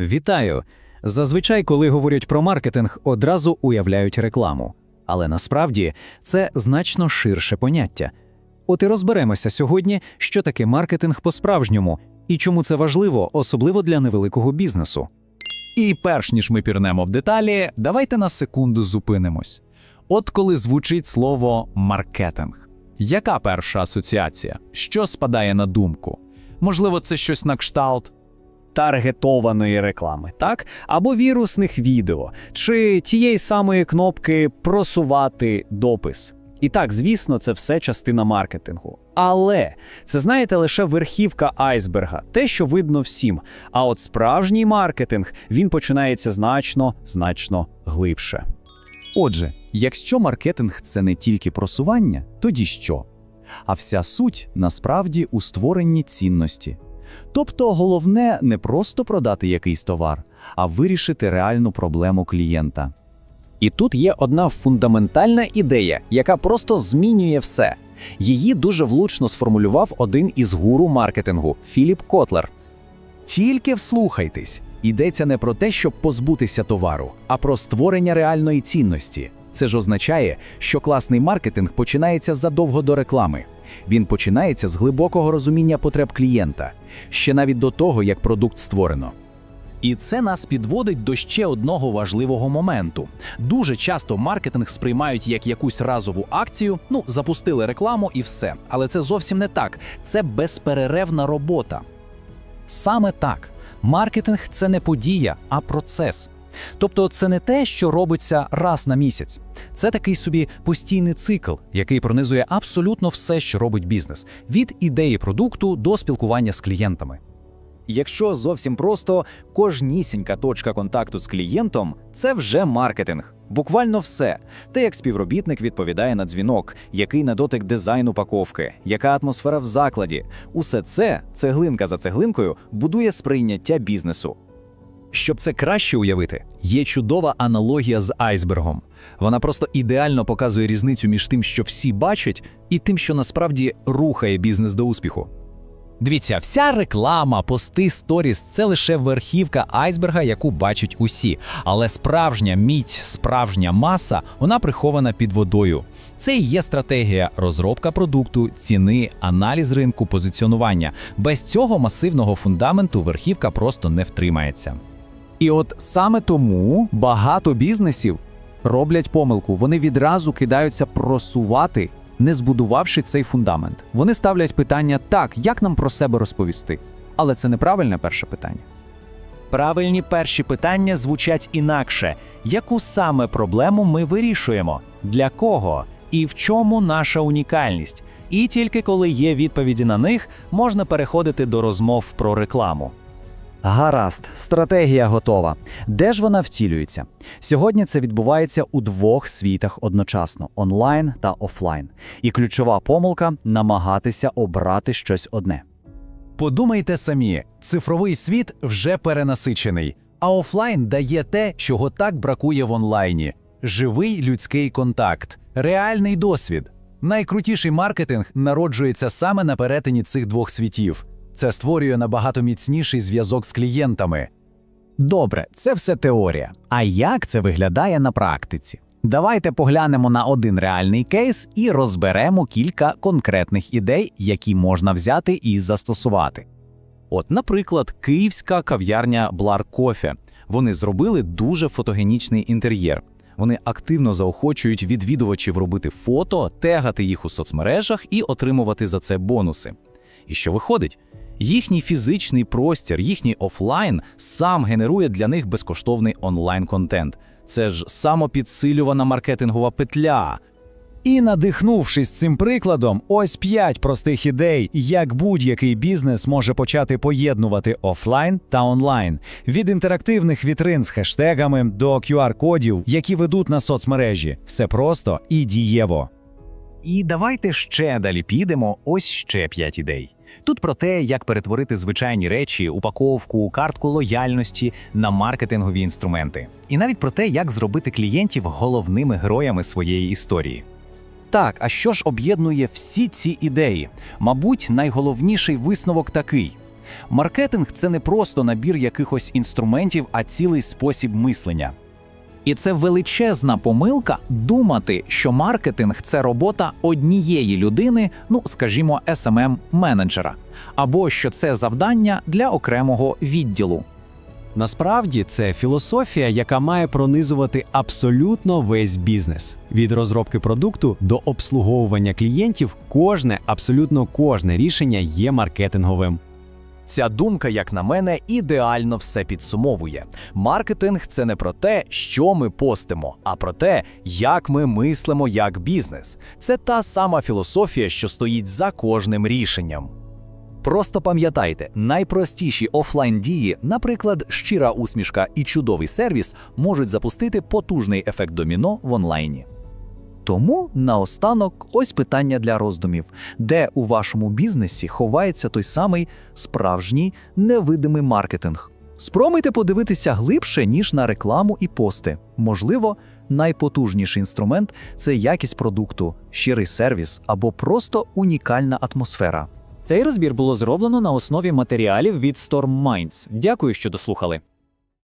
Вітаю! Зазвичай, коли говорять про маркетинг, одразу уявляють рекламу. Але насправді це значно ширше поняття. От і розберемося сьогодні, що таке маркетинг по-справжньому і чому це важливо, особливо для невеликого бізнесу. І перш ніж ми пірнемо в деталі, давайте на секунду зупинимось. От коли звучить слово маркетинг, яка перша асоціація? Що спадає на думку? Можливо, це щось на кшталт? Таргетованої реклами, так? Або вірусних відео, чи тієї самої кнопки просувати допис. І так, звісно, це все частина маркетингу. Але це, знаєте, лише верхівка айсберга, те, що видно всім. А от справжній маркетинг він починається значно, значно глибше. Отже, якщо маркетинг це не тільки просування, тоді що? А вся суть насправді у створенні цінності. Тобто головне не просто продати якийсь товар, а вирішити реальну проблему клієнта. І тут є одна фундаментальна ідея, яка просто змінює все. Її дуже влучно сформулював один із гуру маркетингу Філіп Котлер. Тільки вслухайтесь, йдеться не про те, щоб позбутися товару, а про створення реальної цінності. Це ж означає, що класний маркетинг починається задовго до реклами. Він починається з глибокого розуміння потреб клієнта, ще навіть до того, як продукт створено. І це нас підводить до ще одного важливого моменту. Дуже часто маркетинг сприймають як якусь разову акцію, ну, запустили рекламу і все. Але це зовсім не так. Це безперервна робота. Саме так. Маркетинг це не подія, а процес. Тобто це не те, що робиться раз на місяць. Це такий собі постійний цикл, який пронизує абсолютно все, що робить бізнес: від ідеї продукту до спілкування з клієнтами. Якщо зовсім просто, кожнісінька точка контакту з клієнтом це вже маркетинг. Буквально все. Те, як співробітник відповідає на дзвінок, який на дотик дизайн упаковки, яка атмосфера в закладі. Усе це, цеглинка за цеглинкою, будує сприйняття бізнесу. Щоб це краще уявити, є чудова аналогія з айсбергом. Вона просто ідеально показує різницю між тим, що всі бачать, і тим, що насправді рухає бізнес до успіху. Дивіться, вся реклама, пости, сторіс це лише верхівка айсберга, яку бачать усі. Але справжня мідь, справжня маса, вона прихована під водою. Це і є стратегія розробка продукту, ціни, аналіз ринку, позиціонування. Без цього масивного фундаменту верхівка просто не втримається. І от саме тому багато бізнесів роблять помилку. Вони відразу кидаються просувати, не збудувавши цей фундамент. Вони ставлять питання так, як нам про себе розповісти. Але це неправильне перше питання. Правильні перші питання звучать інакше: яку саме проблему ми вирішуємо, для кого і в чому наша унікальність? І тільки коли є відповіді на них, можна переходити до розмов про рекламу. Гаразд, стратегія готова. Де ж вона втілюється? Сьогодні це відбувається у двох світах одночасно онлайн та офлайн. І ключова помилка намагатися обрати щось одне. Подумайте самі, цифровий світ вже перенасичений, а офлайн дає те, чого так бракує в онлайні: живий людський контакт, реальний досвід. Найкрутіший маркетинг народжується саме на перетині цих двох світів. Це створює набагато міцніший зв'язок з клієнтами. Добре, це все теорія. А як це виглядає на практиці? Давайте поглянемо на один реальний кейс і розберемо кілька конкретних ідей, які можна взяти і застосувати. От, наприклад, київська кав'ярня Блар Кофе. Вони зробили дуже фотогенічний інтер'єр. Вони активно заохочують відвідувачів робити фото, тегати їх у соцмережах і отримувати за це бонуси. І що виходить? Їхній фізичний простір, їхній офлайн сам генерує для них безкоштовний онлайн-контент. Це ж самопідсилювана маркетингова петля. І надихнувшись цим прикладом, ось п'ять простих ідей, як будь-який бізнес може почати поєднувати офлайн та онлайн, від інтерактивних вітрин з хештегами до QR-кодів, які ведуть на соцмережі. Все просто і дієво. І давайте ще далі підемо. Ось ще п'ять ідей. Тут про те, як перетворити звичайні речі, упаковку, картку лояльності на маркетингові інструменти, і навіть про те, як зробити клієнтів головними героями своєї історії. Так, а що ж об'єднує всі ці ідеї? Мабуть, найголовніший висновок такий: Маркетинг це не просто набір якихось інструментів, а цілий спосіб мислення. І це величезна помилка думати, що маркетинг це робота однієї людини, ну скажімо, smm менеджера або що це завдання для окремого відділу. Насправді це філософія, яка має пронизувати абсолютно весь бізнес. Від розробки продукту до обслуговування клієнтів, кожне, абсолютно кожне рішення є маркетинговим. Ця думка, як на мене, ідеально все підсумовує. Маркетинг це не про те, що ми постимо, а про те, як ми мислимо як бізнес. Це та сама філософія, що стоїть за кожним рішенням. Просто пам'ятайте, найпростіші офлайн дії, наприклад, щира усмішка і чудовий сервіс, можуть запустити потужний ефект доміно в онлайні. Тому наостанок ось питання для роздумів: де у вашому бізнесі ховається той самий справжній невидимий маркетинг? Спробуйте подивитися глибше, ніж на рекламу і пости. Можливо, найпотужніший інструмент це якість продукту, щирий сервіс або просто унікальна атмосфера. Цей розбір було зроблено на основі матеріалів від Storm Minds. Дякую, що дослухали.